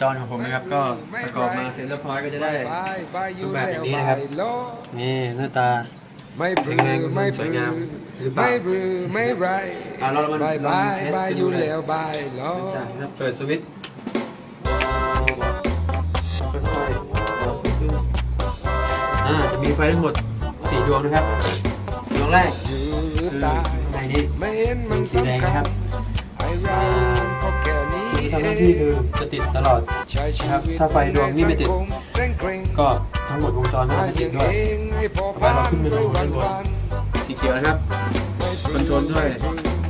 จรของผมนะครับ ก็ประกอบมาเสร็จเรียบร้อยก็จะได้บายบายอยู่รูปแบบแล้อย่าวงนี้บานะครับยโลนี่หน้าตาไม่ปลืเป็นไงอคุณไม่สปวยลืงาอมหรือเปล่าไม่ปลือไม่ไรอะเรามาบายลองบายเทสบายกันอยู่ดูเลยแล้วบายโลจ้ะครับเปิดสวิตช์ค่อยๆอ่าจะมีไฟทั้งหมด4ดวงนะครับดวงแรกอยู่หรือคือตายในนี้ไม่เห็นมันสีแดงสำคันะครัญบ ทำหน้าที่คือจะติดตลอดใช้ชีครับวิตถ้าไฟดวงนี้ไม่ติดในสังคเส้นเกรงก็ทั้งหมดวงจรหาไม่ติเลี้ยดงด้วยเองให้พอต่อไปเราขึ้นไปดูวัด้านบนวันสีเขียวนะครับคอนโทรลด้วย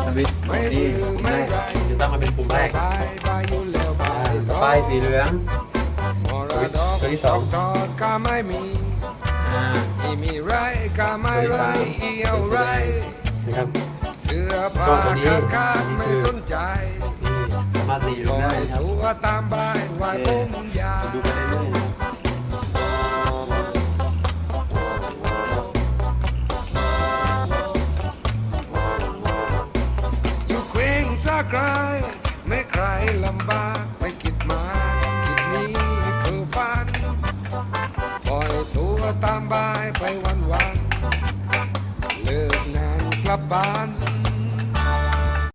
สวิตช์นี่ปุ่มแรกจะตั้งมาเป็นปุ่มแรกบายบายอยู่แล้วบาอ่ายต่อไปสีเหลืองมรดกตัวที่สองตกทอดก็ไม่มีอ่าอีมีไรก็ไม่ไรเอียวไรนะครับเสื้อผ้าก็ตัวนี้ขาดขาดอันนี้ไม่คือสนใจนี่สา มาตีล่อได้ยนะครับตัวตามบายไว้ผมยาดูไปเรื่อยอยู่เคว้งซากไกลไม่ใครลำบากไม่คิดมาคิดนี้เพื่อฝันปล่อยตัวตามบายไปวันวันเลิกงานกลับบ้าน